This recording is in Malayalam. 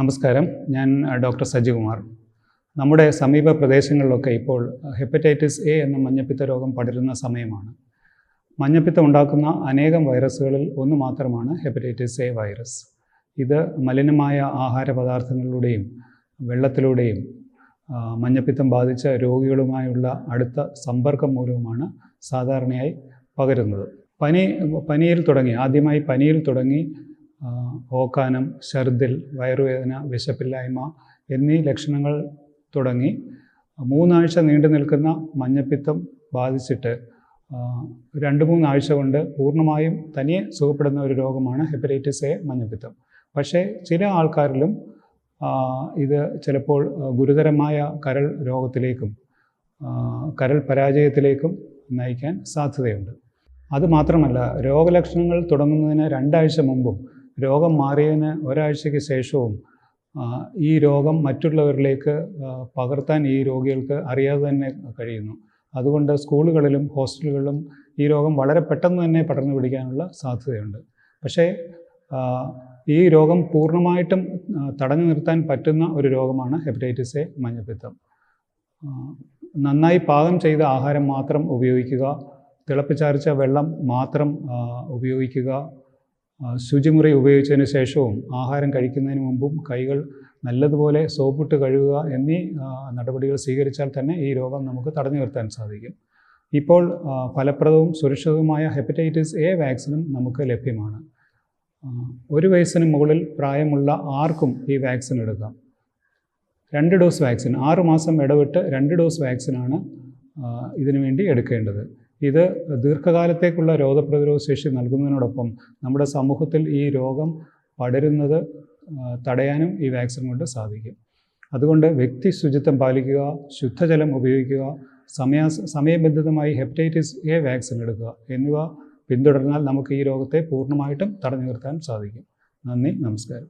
നമസ്കാരം. ഞാൻ ഡോക്ടർ സജികുമാർ. നമ്മുടെ സമീപ പ്രദേശങ്ങളിലൊക്കെ ഇപ്പോൾ ഹെപ്പറ്റൈറ്റിസ് എ എന്ന മഞ്ഞപ്പിത്ത രോഗം പടരുന്ന സമയമാണ്. മഞ്ഞപ്പിത്തം ഉണ്ടാക്കുന്ന അനേകം വൈറസുകളിൽ ഒന്ന് മാത്രമാണ് ഹെപ്പറ്റൈറ്റിസ് എ വൈറസ്. ഇത് മലിനമായ ആഹാര പദാർത്ഥങ്ങളിലൂടെയും വെള്ളത്തിലൂടെയും മഞ്ഞപ്പിത്തം ബാധിച്ച രോഗികളുമായുള്ള അടുത്ത സമ്പർക്കം മൂലവുമാണ് സാധാരണയായി പകരുന്നത്. പനി പനിയിൽ തുടങ്ങി ആദ്യമായി പനിയിൽ തുടങ്ങി ഓക്കാനം ഛർദിൽ വയറുവേദന വിശപ്പില്ലായ്മ എന്നീ ലക്ഷണങ്ങൾ തുടങ്ങി മൂന്നാഴ്ച നീണ്ടു നിൽക്കുന്ന മഞ്ഞപ്പിത്തം ബാധിച്ചിട്ട് രണ്ട് മൂന്നാഴ്ച കൊണ്ട് പൂർണമായും തനിയെ സുഖപ്പെടുന്ന ഒരു രോഗമാണ് ഹെപ്പറ്റൈറ്റിസ് എ മഞ്ഞപ്പിത്തം. പക്ഷേ ചില ആൾക്കാരിലും ഇത് ചിലപ്പോൾ ഗുരുതരമായ കരൾ രോഗത്തിലേക്കും കരൾ പരാജയത്തിലേക്കും നയിക്കാൻ സാധ്യതയുണ്ട്. അതുമാത്രമല്ല രോഗലക്ഷണങ്ങൾ തുടങ്ങുന്നതിന് രണ്ടാഴ്ച മുമ്പും രോഗം മാറിയതിന് ഒരാഴ്ചയ്ക്ക് ശേഷവും ഈ രോഗം മറ്റുള്ളവരിലേക്ക് പകർത്താൻ ഈ രോഗികൾക്ക് അറിയാതെ തന്നെ കഴിയുന്നു. അതുകൊണ്ട് സ്കൂളുകളിലും ഹോസ്റ്റലുകളിലും ഈ രോഗം വളരെ പെട്ടെന്ന് തന്നെ പടർന്നു പിടിക്കാനുള്ള സാധ്യതയുണ്ട്. പക്ഷേ ഈ രോഗം പൂർണമായിട്ടും തടഞ്ഞു നിർത്താൻ പറ്റുന്ന ഒരു രോഗമാണ് ഹെപ്പറ്റൈറ്റിസ് എ മഞ്ഞപ്പിത്തം നന്നായി പാകം ചെയ്ത ആഹാരം മാത്രം ഉപയോഗിക്കുക തിളപ്പിച്ചാർച്ച വെള്ളം മാത്രം ഉപയോഗിക്കുക ശുചിമുറി ഉപയോഗിച്ചതിന് ശേഷവും ആഹാരം കഴിക്കുന്നതിന് മുമ്പും കൈകൾ നല്ലതുപോലെ സോപ്പിട്ട് കഴുകുക എന്നീ നടപടികൾ സ്വീകരിച്ചാൽ തന്നെ ഈ രോഗം നമുക്ക് തടഞ്ഞു നിർത്താൻ സാധിക്കും. ഇപ്പോൾ ഫലപ്രദവും സുരക്ഷിതവുമായ ഹെപ്പറ്റൈറ്റിസ് എ വാക്സിനും നമുക്ക് ലഭ്യമാണ്. ഒരു വയസ്സിന് മുകളിൽ പ്രായമുള്ള ആർക്കും ഈ വാക്സിൻ എടുക്കാം. രണ്ട് ഡോസ് വാക്സിൻ ആറുമാസം ഇടവിട്ട് രണ്ട് ഡോസ് വാക്സിനാണ് ഇതിനുവേണ്ടി ഇതിനു വേണ്ടി എടുക്കേണ്ടത്. ഇത് ദീർഘകാലത്തേക്കുള്ള രോഗപ്രതിരോധ ശേഷി നൽകുന്നതിനോടൊപ്പം നമ്മുടെ സമൂഹത്തിൽ ഈ രോഗം പടരുന്നത് തടയാനും ഈ വാക്സിൻ കൊണ്ട് സാധിക്കും. അതുകൊണ്ട് വ്യക്തി ശുചിത്വം പാലിക്കുക ശുദ്ധജലം ഉപയോഗിക്കുക സമയ സമയബന്ധിതമായി ഹെപ്പറ്റൈറ്റിസ് എ വാക്സിൻ എടുക്കുക എന്നിവ പിന്തുടർന്നാൽ നമുക്ക് ഈ രോഗത്തെ പൂർണമായിട്ടും തടഞ്ഞു നിർത്താൻ സാധിക്കും. നന്ദി നമസ്കാരം.